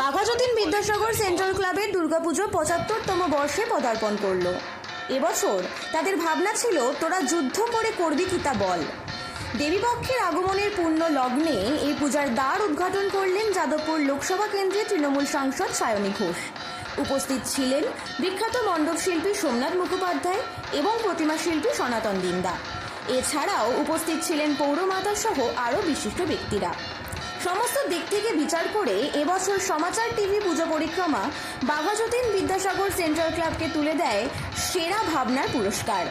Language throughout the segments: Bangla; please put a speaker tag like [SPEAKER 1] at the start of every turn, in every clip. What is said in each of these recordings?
[SPEAKER 1] বাঘাযতীন বিদ্যাসাগর সেন্ট্রাল ক্লাবের দুর্গাপুজো পঁচাত্তরতম বর্ষে পদার্পণ করল। এবছর তাদের ভাবনা ছিল, তোরা যুদ্ধ করে করবি কি তা বল। দেবীপক্ষের আগমনের পূর্ণ লগ্নে এই পূজার দ্বার উদ্ঘাটন করলেন যাদবপুর লোকসভা কেন্দ্রের তৃণমূল সাংসদ সায়নী ঘোষ। উপস্থিত ছিলেন বিখ্যাত মণ্ডপ শিল্পী সোমনাথ মুখোপাধ্যায় এবং প্রতিমা শিল্পী সনাতন দিন্দা। এছাড়াও উপস্থিত ছিলেন পৌরমাতা সহ আরও বিশিষ্ট ব্যক্তিরা। সমস্ত দিক থেকে বিচার করে এবছর সমাচার টিভি পুজো পরিক্রমা বাঘাযতীন বিদ্যাসাগর সেন্ট্রাল ক্লাবকে তুলে দেয় সেরা ভাবনার পুরস্কার।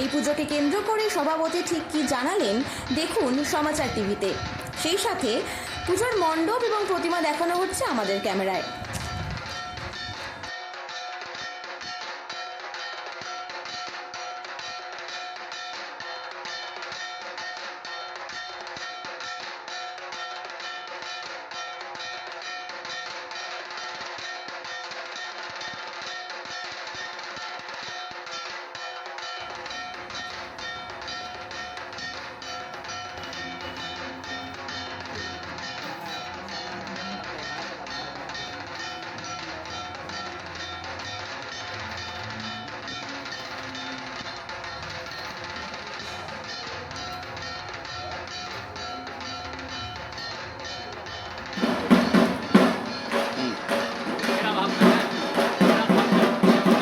[SPEAKER 1] এই পুজোকে কেন্দ্র করে সভাপতি ঠিক কি জানালেন দেখুন সমাচার টিভিতে। সেই সাথে পুজোর মণ্ডপ এবং প্রতিমা দেখানো হচ্ছে আমাদের ক্যামেরায়।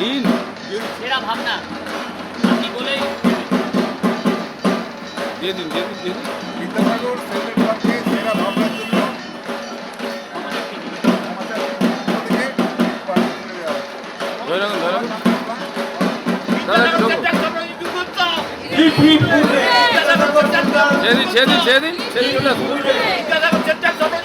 [SPEAKER 2] তিন
[SPEAKER 3] সেরা ভাবনা। আপনি বলেই
[SPEAKER 2] দিয়ে দিন দিয়ে দিন দিয়ে দিন।
[SPEAKER 4] বিদ্যাসাগর সেন্ট্রাল ক্লাবকে সেরা ভাবনার জন্য আমাদের থেকে পানি তুলে দেওয়া।
[SPEAKER 2] ধরে ধরে রাখুন। দাদা একটু ছেড়ে দিন ছেড়ে দিন ছেড়ে দিন ছেড়ে চলে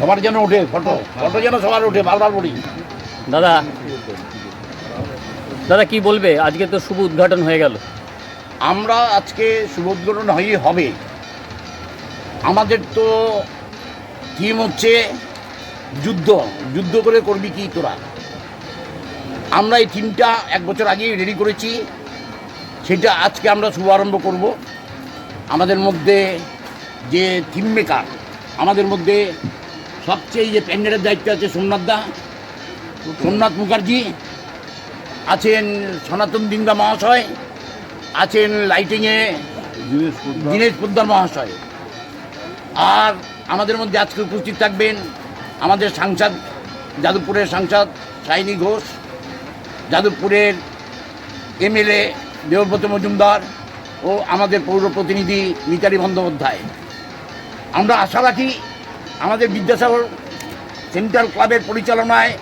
[SPEAKER 5] সবার যেন ওঠে ফটো ফটো যেন সবার ওঠে বারবার বলি।
[SPEAKER 3] দাদা দাদা কি বলবে? আজকে তো শুভ উদ্ঘাটন হয়ে গেল।
[SPEAKER 5] আমরা আজকে শুভ উদ্বোধন হয়ে হবে। আমাদের তো থিম হচ্ছে যুদ্ধ। যুদ্ধ করে করবি কি তোরা? আমরা এই থিমটা এক বছর আগেই রেডি করেছি। সেটা আজকে আমরা শুভারম্ভ করব। আমাদের মধ্যে যে থিম মেকার আমাদের মধ্যে সবচেয়ে যে প্যান্ডেলের দায়িত্ব আছে সোমনাথ দা, সোমনাথ মুখার্জি, আছেন সনাতন দিন্দা মহাশয়, আছেন লাইটিংয়ে দীনেশ পোদ্দার মহাশয়। আর আমাদের মধ্যে আজকে উপস্থিত থাকবেন আমাদের সাংসদ, যাদবপুরের সাংসদ সাইনি ঘোষ, যাদবপুরের এমএলএ দেবব্রত মজুমদার ও আমাদের পৌর প্রতিনিধি মিতালি বন্দ্যোপাধ্যায়। আমরা আশা রাখি আমাদের বিদ্যাসাগর সেন্ট্রাল ক্লাবের পরিচালনায়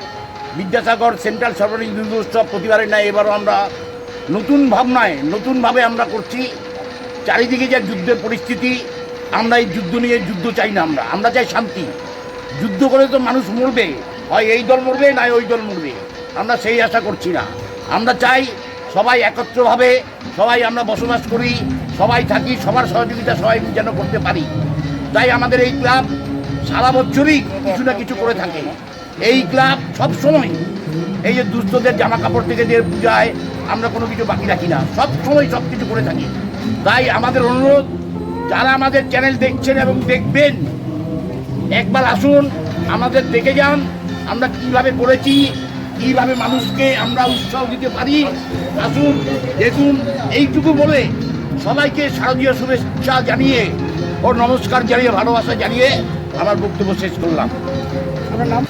[SPEAKER 5] বিদ্যাসাগর সেন্ট্রাল সর্বজনীন দুর্গোৎসব প্রতিবারের ন্যায় এবারও আমরা নতুন ভাবনায়, নতুনভাবে আমরা করছি। চারিদিকে যে যুদ্ধের পরিস্থিতি, আমরা এই যুদ্ধ নিয়ে যুদ্ধ চাই না আমরা আমরা চাই শান্তি। যুদ্ধ করে তো মানুষ মরবে, হয় এই দল মরবে না ওই দল মরবে, আমরা সেই আশা করছি না। আমরা চাই সবাই একত্রভাবে, সবাই আমরা বসবাস করি, সবাই থাকি, সবার সহযোগিতা সবাই যেন করতে পারি। তাই আমাদের এই ক্লাব সারা বছরই কিছু না কিছু করে থাকে। এই ক্লাব সব সময় এই যে দুস্থদের জামা কাপড় থেকে যে পূজায় আমরা কোনো কিছু বাকি রাখি না। সব সময় সব কিছু করে থাকি। তাই আমাদের অনুরোধ, যারা আমাদের চ্যানেল দেখছেন এবং দেখবেন, একবার আসুন, আমাদের দেখে যান, আমরা কীভাবে করেছি, কীভাবে মানুষকে আমরা উৎসাহ দিতে পারি, আসুন, দেখুন, এইটুকু বলে সবাইকে শারদীয় শুভেচ্ছা জানিয়ে ও নমস্কার জানিয়ে, ভালোবাসা জানিয়ে আমার বক্তব্য শেষ করলাম। আমার নাম?